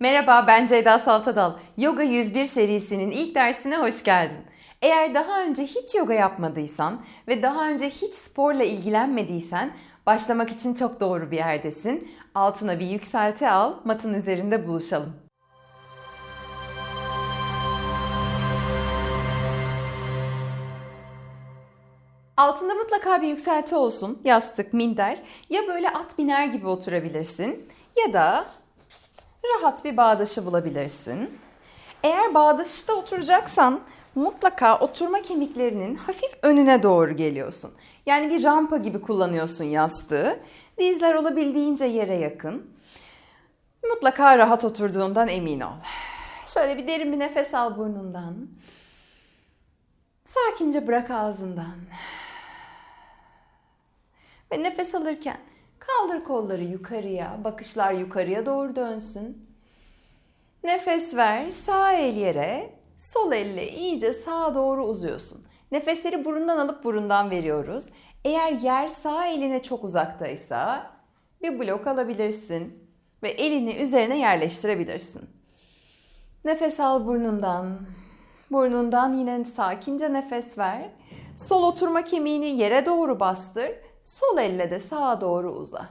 Merhaba ben Ceyda Saltadal. Yoga 101 serisinin ilk dersine hoş geldin. Eğer daha önce hiç yoga yapmadıysan ve daha önce hiç sporla ilgilenmediysen başlamak için çok doğru bir yerdesin. Altına bir yükselti al, matın üzerinde buluşalım. Altında mutlaka bir yükselti olsun. Yastık, minder. Ya böyle at biner gibi oturabilirsin ya da rahat bir bağdaşı bulabilirsin. Eğer bağdaşta oturacaksan mutlaka oturma kemiklerinin hafif önüne doğru geliyorsun. Yani bir rampa gibi kullanıyorsun yastığı. Dizler olabildiğince yere yakın. Mutlaka rahat oturduğundan emin ol. Şöyle bir derin bir nefes al burnundan. Sakince bırak ağzından. Ve nefes alırken kaldır kolları yukarıya, bakışlar yukarıya doğru dönsün. Nefes ver, sağ el yere, sol elle iyice sağa doğru uzuyorsun. Nefesleri burundan alıp burundan veriyoruz. Eğer yer sağ eline çok uzaktaysa bir blok alabilirsin ve elini üzerine yerleştirebilirsin. Nefes al burnundan. Burnundan yine sakince nefes ver. Sol oturma kemiğini yere doğru bastır. Sol elle de sağa doğru uza.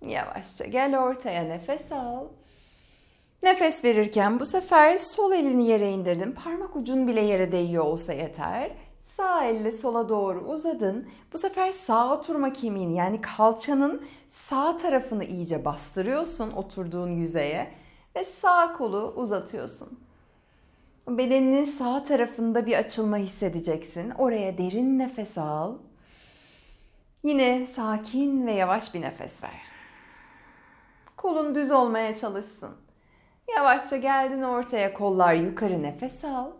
Yavaşça gel ortaya nefes al. Nefes verirken bu sefer sol elini yere indirdin. Parmak ucun bile yere değiyor olsa yeter. Sağ elle sola doğru uzadın. Bu sefer sağ oturma kemiğini yani kalçanın sağ tarafını iyice bastırıyorsun oturduğun yüzeye ve sağ kolu uzatıyorsun. Bedeninin sağ tarafında bir açılma hissedeceksin. Oraya derin nefes al. Yine sakin ve yavaş bir nefes ver. Kolun düz olmaya çalışsın. Yavaşça geldin ortaya kollar yukarı nefes al.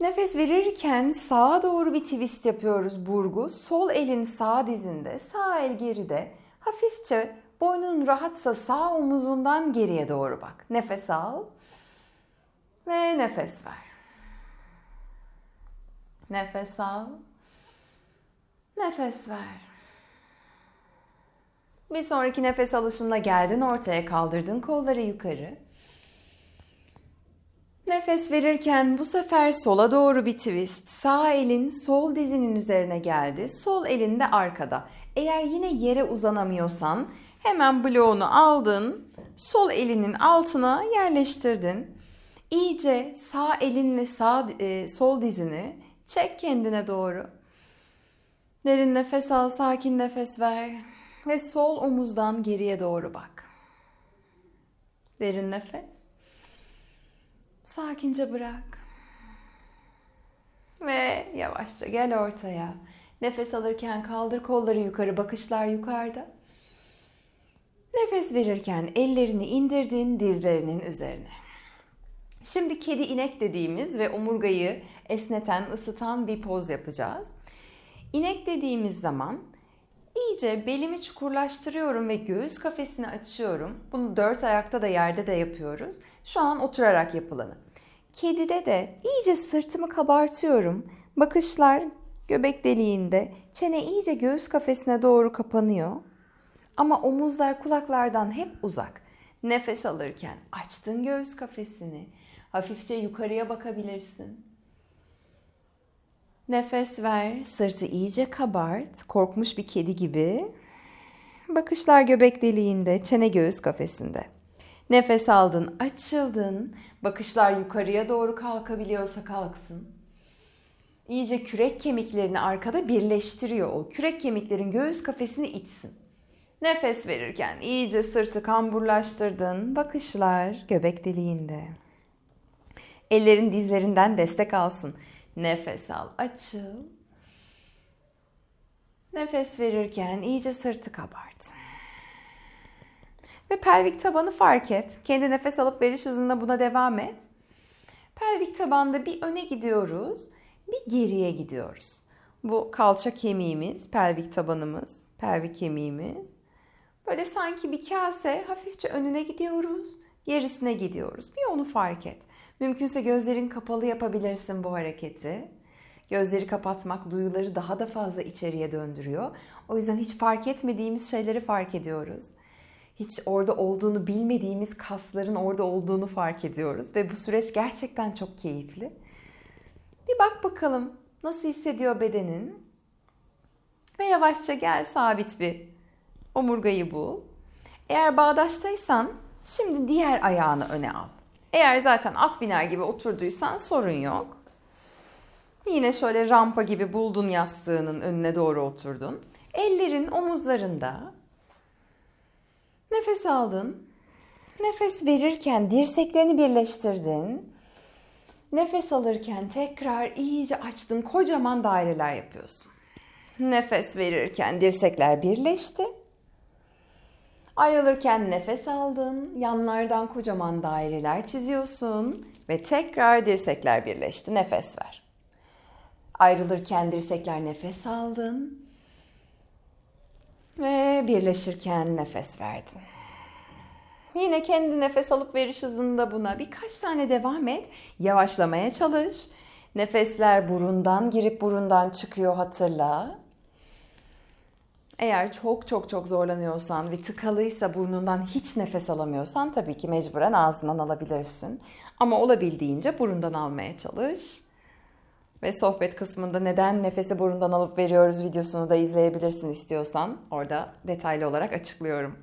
Nefes verirken sağa doğru bir twist yapıyoruz burgu. Sol elin sağ dizinde, sağ el geride. Hafifçe boynun rahatsa sağ omuzundan geriye doğru bak. Nefes al ve nefes ver. Nefes al. Nefes ver. Bir sonraki nefes alışında geldin ortaya kaldırdın kolları yukarı. Nefes verirken bu sefer sola doğru bir twist. Sağ elin sol dizinin üzerine geldi. Sol elin de arkada. Eğer yine yere uzanamıyorsan hemen bloğunu aldın. Sol elinin altına yerleştirdin. İyice sağ elinle sağ e, sol dizini çek kendine doğru. Derin nefes al, sakin nefes ver ve sol omuzdan geriye doğru bak. Derin nefes. Sakince bırak. Ve yavaşça gel ortaya. Nefes alırken kaldır kolları yukarı, bakışlar yukarıda. Nefes verirken ellerini indirdin dizlerinin üzerine. Şimdi kedi inek dediğimiz ve omurgayı esneten, ısıtan bir poz yapacağız. İnek dediğimiz zaman iyice belimi çukurlaştırıyorum ve göğüs kafesini açıyorum. Bunu dört ayakta da yerde de yapıyoruz. Şu an oturarak yapılanı. Kedide de iyice sırtımı kabartıyorum. Bakışlar göbek deliğinde. Çene iyice göğüs kafesine doğru kapanıyor. Ama omuzlar kulaklardan hep uzak. Nefes alırken açtın göğüs kafesini. Hafifçe yukarıya bakabilirsin. Nefes ver, sırtı iyice kabart, korkmuş bir kedi gibi. Bakışlar göbek deliğinde, çene göğüs kafesinde. Nefes aldın, açıldın. Bakışlar yukarıya doğru kalkabiliyorsa kalksın. İyice kürek kemiklerini arkada birleştiriyor o. Kürek kemiklerin göğüs kafesini itsin. Nefes verirken iyice sırtı kamburlaştırdın. Bakışlar göbek deliğinde. Ellerin dizlerinden destek alsın. Nefes al, açıl. Nefes verirken iyice sırtı kabart. Ve pelvik tabanı fark et. Kendi nefes alıp veriş hızında buna devam et. Pelvik tabanda bir öne gidiyoruz, bir geriye gidiyoruz. Bu kalça kemiğimiz, pelvik tabanımız, pelvik kemiğimiz. Böyle sanki bir kase hafifçe önüne gidiyoruz, gerisine gidiyoruz. Bir onu fark et. Mümkünse gözlerin kapalı yapabilirsin bu hareketi. Gözleri kapatmak duyuları daha da fazla içeriye döndürüyor. O yüzden hiç fark etmediğimiz şeyleri fark ediyoruz. hiç orada olduğunu bilmediğimiz kasların orada olduğunu fark ediyoruz ve bu süreç gerçekten çok keyifli. Bir bak bakalım nasıl hissediyor bedenin. Ve yavaşça gel sabit bir omurgayı bul. Eğer bağdaştaysan şimdi diğer ayağını öne al. Eğer zaten at biner gibi oturduysan sorun yok. Yine şöyle rampa gibi buldun yastığının önüne doğru oturdun. Ellerin omuzlarında. Nefes aldın. Nefes verirken dirseklerini birleştirdin. Nefes alırken tekrar iyice açtın. Kocaman daireler yapıyorsun. Nefes verirken dirsekler birleşti. Ayrılırken nefes aldın. Yanlardan kocaman daireler çiziyorsun ve tekrar dirsekler birleşti. Nefes ver. Ayrılırken dirsekler nefes aldın. Ve birleşirken nefes verdin. Yine kendi nefes alıp veriş hızında buna birkaç tane devam et. Yavaşlamaya çalış. Nefesler burundan girip burundan çıkıyor hatırla. Eğer çok çok çok zorlanıyorsan ve tıkalıysa burnundan hiç nefes alamıyorsan tabii ki mecburen ağzından alabilirsin. Ama olabildiğince burundan almaya çalış. Ve sohbet kısmında neden nefesi burundan alıp veriyoruz videosunu da izleyebilirsin istiyorsan. Orada detaylı olarak açıklıyorum.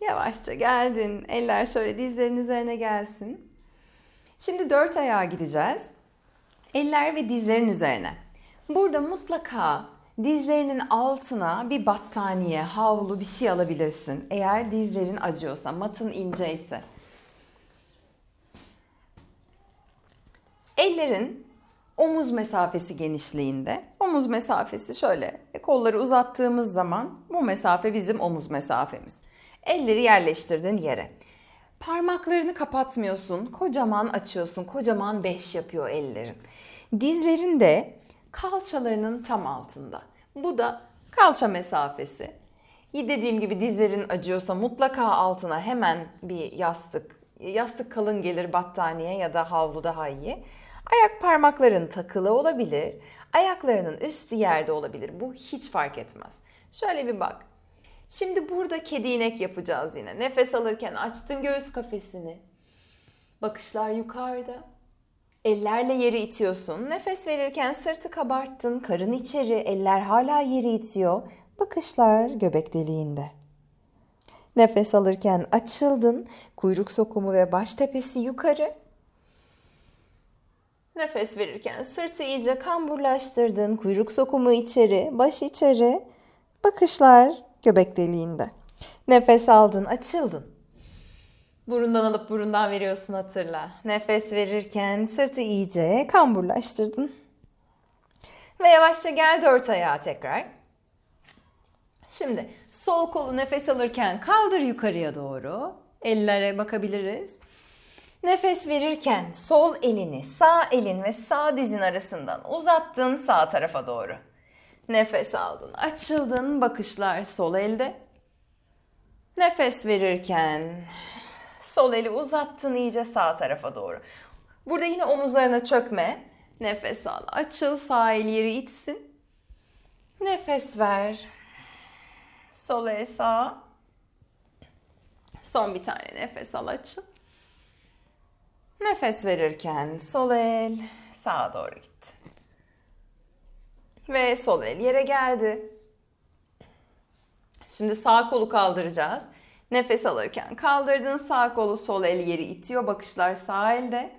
Yavaşça geldin. Eller şöyle dizlerin üzerine gelsin. Şimdi dört ayağa gideceğiz. Eller ve dizlerin üzerine. Burada mutlaka dizlerinin altına bir battaniye, havlu bir şey alabilirsin. Eğer dizlerin acıyorsa, matın ince ise. Ellerin omuz mesafesi genişliğinde. Omuz mesafesi şöyle kolları uzattığımız zaman bu mesafe bizim omuz mesafemiz. Elleri yerleştirdin yere. Parmaklarını kapatmıyorsun. Kocaman açıyorsun. Kocaman beş yapıyor ellerin. Dizlerin de kalçalarının tam altında. Bu da kalça mesafesi. Dediğim gibi dizlerin acıyorsa mutlaka altına hemen bir yastık. Yastık kalın gelir battaniye ya da havlu daha iyi. Ayak parmakların takılı olabilir. Ayaklarının üstü yerde olabilir. Bu hiç fark etmez. Şöyle bir bak. Şimdi burada kedi inek yapacağız yine. Nefes alırken açtın göğüs kafesini. Bakışlar yukarıda. Ellerle yeri itiyorsun. Nefes verirken sırtı kabarttın. Karın içeri, eller hala yeri itiyor. Bakışlar göbek deliğinde. Nefes alırken açıldın. Kuyruk sokumu ve baş tepesi yukarı. Nefes verirken sırtı iyice kamburlaştırdın. Kuyruk sokumu içeri, baş içeri. Bakışlar göbek deliğinde. Nefes aldın, açıldın. Burundan alıp burundan veriyorsun hatırla. Nefes verirken sırtı iyice kamburlaştırdın. Ve yavaşça gel dört ayağa tekrar. Şimdi sol kolu nefes alırken kaldır yukarıya doğru. Ellere bakabiliriz. Nefes verirken sol elini sağ elin ve sağ dizin arasından uzattın sağ tarafa doğru. Nefes aldın, açıldın, bakışlar sol elde. Nefes verirken sol eli uzattın iyice sağ tarafa doğru. Burada yine omuzlarına çökme. Nefes al, açıl, sağ el yeri itsin. Nefes ver. Sol el sağ. Son bir tane nefes al, açıl. Nefes verirken sol el sağa doğru gitti. Ve sol el yere geldi. Şimdi sağ kolu kaldıracağız. Nefes alırken kaldırdın sağ kolu sol el yeri itiyor. Bakışlar sağ elde.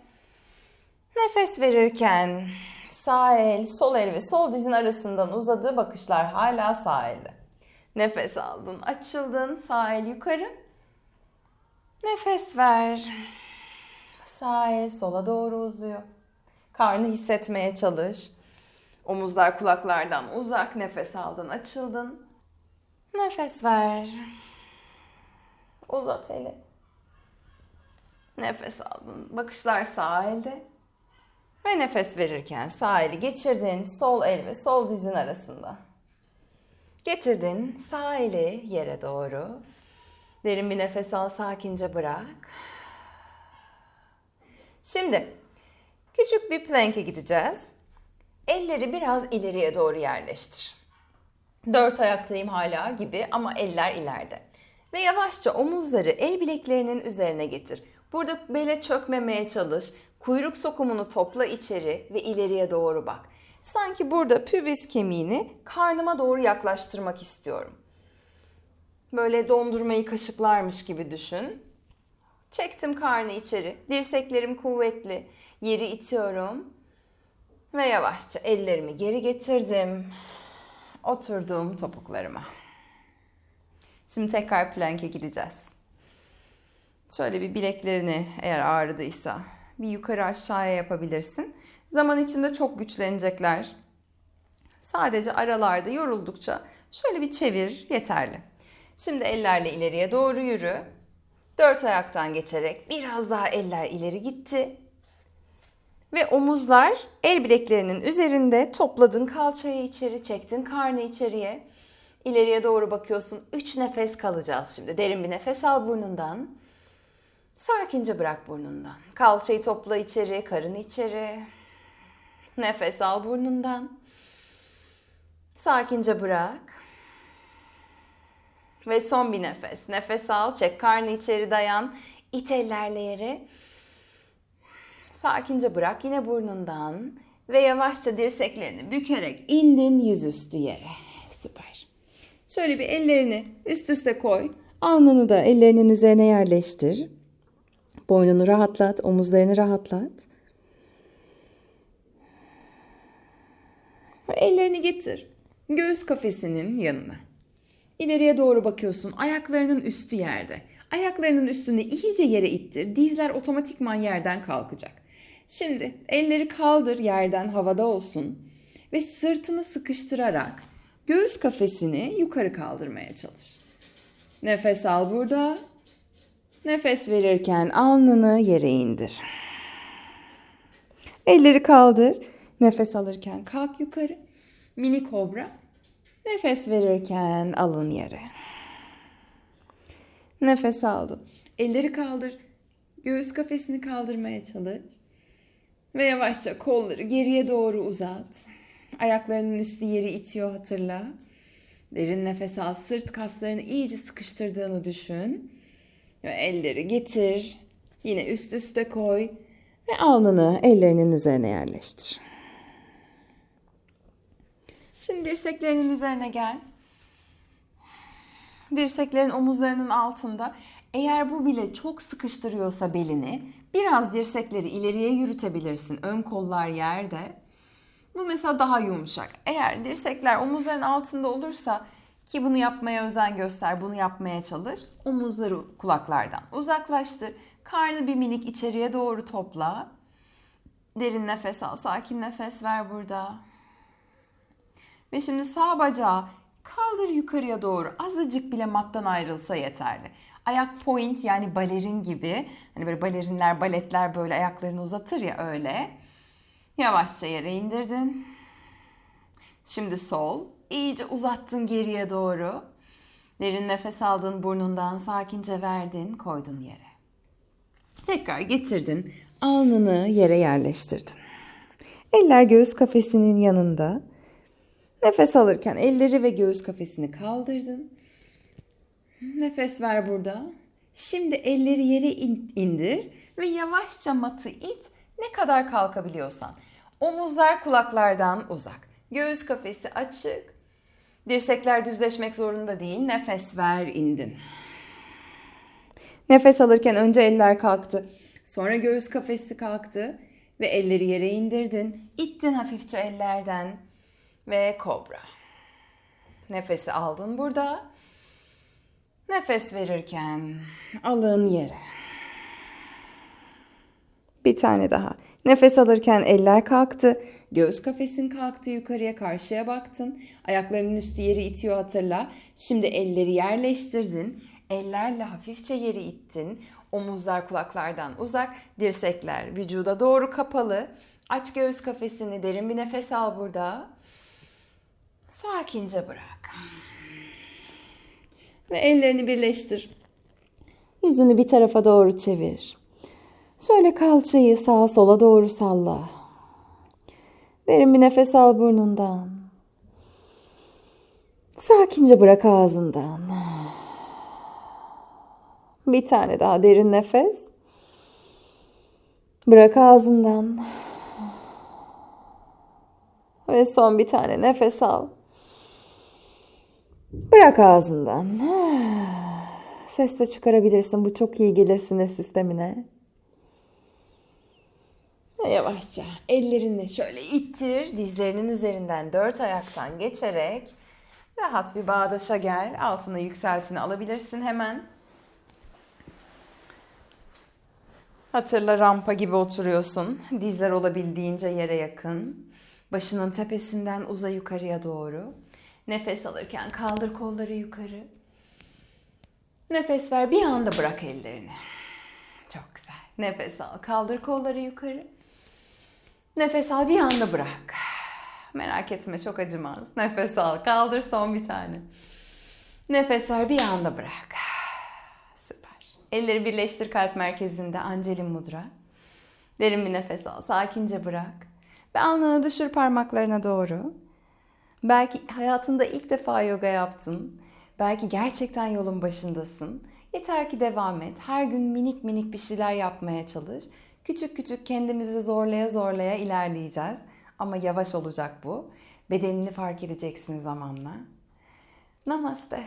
Nefes verirken sağ el, sol el ve sol dizin arasından uzadı. Bakışlar hala sağ elde. Nefes aldın, açıldın. Sağ el yukarı. Nefes ver. Sağ el sola doğru uzuyor. Karnı hissetmeye çalış. Omuzlar kulaklardan uzak. Nefes aldın, açıldın. Nefes ver. Uzat eli. Nefes aldın. Bakışlar sağ elde. Ve nefes verirken sağ eli geçirdin sol el ve sol dizin arasında. Getirdin sağ eli yere doğru. Derin bir nefes al, sakince bırak. Şimdi küçük bir plank'e gideceğiz. Elleri biraz ileriye doğru yerleştir. Dört ayaktayım hala gibi ama eller ileride. Ve yavaşça omuzları el bileklerinin üzerine getir. Burada bele çökmemeye çalış. Kuyruk sokumunu topla içeri ve ileriye doğru bak. Sanki burada pübis kemiğini karnıma doğru yaklaştırmak istiyorum. Böyle dondurmayı kaşıklarmış gibi düşün. Çektim karnı içeri. Dirseklerim kuvvetli. Yeri itiyorum. Ve yavaşça ellerimi geri getirdim. Oturdum topuklarıma. Şimdi tekrar plank'e gideceğiz. Şöyle bir bileklerini eğer ağrıdıysa bir yukarı aşağıya yapabilirsin. Zaman içinde çok güçlenecekler. Sadece aralarda yoruldukça şöyle bir çevir yeterli. Şimdi ellerle ileriye doğru yürü. Dört ayaktan geçerek biraz daha eller ileri gitti. Ve omuzlar el bileklerinin üzerinde topladın kalçayı içeri çektin karnı içeriye. İleriye doğru bakıyorsun. Üç nefes kalacağız şimdi. Derin bir nefes al burnundan. Sakince bırak burnundan. Kalçayı topla içeri, karın içeri. Nefes al burnundan. Sakince bırak. Ve son bir nefes. Nefes al, çek karnı içeri dayan. İt ellerle yere. Sakince bırak yine burnundan. Ve yavaşça dirseklerini bükerek indin yüzüstü yere. Süper. Şöyle bir ellerini üst üste koy. Alnını da ellerinin üzerine yerleştir. Boynunu rahatlat, omuzlarını rahatlat. Ellerini getir. Göğüs kafesinin yanına. İleriye doğru bakıyorsun. Ayaklarının üstü yerde. Ayaklarının üstünü iyice yere ittir. Dizler otomatikman yerden kalkacak. Şimdi elleri kaldır yerden havada olsun. Ve sırtını sıkıştırarak göğüs kafesini yukarı kaldırmaya çalış. Nefes al burada. Nefes verirken alnını yere indir. Elleri kaldır. Nefes alırken kalk yukarı. Mini kobra. Nefes verirken alın yere. Nefes aldın. Elleri kaldır. Göğüs kafesini kaldırmaya çalış. Ve yavaşça kolları geriye doğru uzat. Ayaklarının üstü yeri itiyor hatırla. Derin nefes al. Sırt kaslarını iyice sıkıştırdığını düşün. Ve elleri getir. Yine üst üste koy. Ve alnını ellerinin üzerine yerleştir. Şimdi dirseklerinin üzerine gel. Dirseklerin omuzlarının altında. Eğer bu bile çok sıkıştırıyorsa belini, biraz dirsekleri ileriye yürütebilirsin. Ön kollar yerde. Bu mesela daha yumuşak. Eğer dirsekler omuzların altında olursa ki bunu yapmaya özen göster, bunu yapmaya çalış. Omuzları kulaklardan uzaklaştır. Karnı bir minik içeriye doğru topla. Derin nefes al, sakin nefes ver burada. Ve şimdi sağ bacağı kaldır yukarıya doğru. Azıcık bile mattan ayrılsa yeterli. Ayak point yani balerin gibi. Hani böyle balerinler, baletler böyle ayaklarını uzatır ya öyle. Yavaşça yere indirdin. Şimdi sol. İyice uzattın geriye doğru. Derin nefes aldın burnundan sakince verdin koydun yere. Tekrar getirdin. Alnını yere yerleştirdin. Eller göğüs kafesinin yanında. Nefes alırken elleri ve göğüs kafesini kaldırdın. Nefes ver burada. Şimdi elleri yere indir ve yavaşça matı it ne kadar kalkabiliyorsan. Omuzlar kulaklardan uzak. Göğüs kafesi açık. Dirsekler düzleşmek zorunda değil. Nefes ver indin. Nefes alırken önce eller kalktı. Sonra göğüs kafesi kalktı ve elleri yere indirdin. İttin hafifçe ellerden ve kobra. Nefesi aldın burada. Nefes verirken alın yere. Bir tane daha. Nefes alırken eller kalktı. Göğüs kafesin kalktı yukarıya karşıya baktın. Ayaklarının üstü yeri itiyor hatırla. Şimdi elleri yerleştirdin. Ellerle hafifçe yeri ittin. Omuzlar kulaklardan uzak. Dirsekler vücuda doğru kapalı. Aç göğüs kafesini derin bir nefes al burada. Sakince bırak. Ve ellerini birleştir. Yüzünü bir tarafa doğru çevir. Şöyle kalçayı sağa sola doğru salla. Derin bir nefes al burnundan. Sakince bırak ağzından. Bir tane daha derin nefes. Bırak ağzından. Ve son bir tane nefes al. Bırak ağzından. Ses de çıkarabilirsin. Bu çok iyi gelir sinir sistemine. Yavaşça ellerini şöyle ittir. Dizlerinin üzerinden dört ayaktan geçerek rahat bir bağdaşa gel. Altına yükseltini alabilirsin hemen. Hatırla rampa gibi oturuyorsun. Dizler olabildiğince yere yakın. Başının tepesinden uza yukarıya doğru. Nefes alırken kaldır kolları yukarı. Nefes ver bir anda bırak ellerini. Çok güzel. Nefes al. Kaldır kolları yukarı. Nefes al bir anda bırak. Merak etme çok acımaz. Nefes al. Kaldır son bir tane. Nefes ver bir anda bırak. Süper. Elleri birleştir kalp merkezinde Angelin Mudra. Derin bir nefes al. Sakince bırak. Ve alnını düşür parmaklarına doğru. Belki hayatında ilk defa yoga yaptın. Belki gerçekten yolun başındasın. Yeter ki devam et. Her gün minik minik bir şeyler yapmaya çalış. Küçük küçük kendimizi zorlaya zorlaya ilerleyeceğiz. Ama yavaş olacak bu. Bedenini fark edeceksin zamanla. Namaste.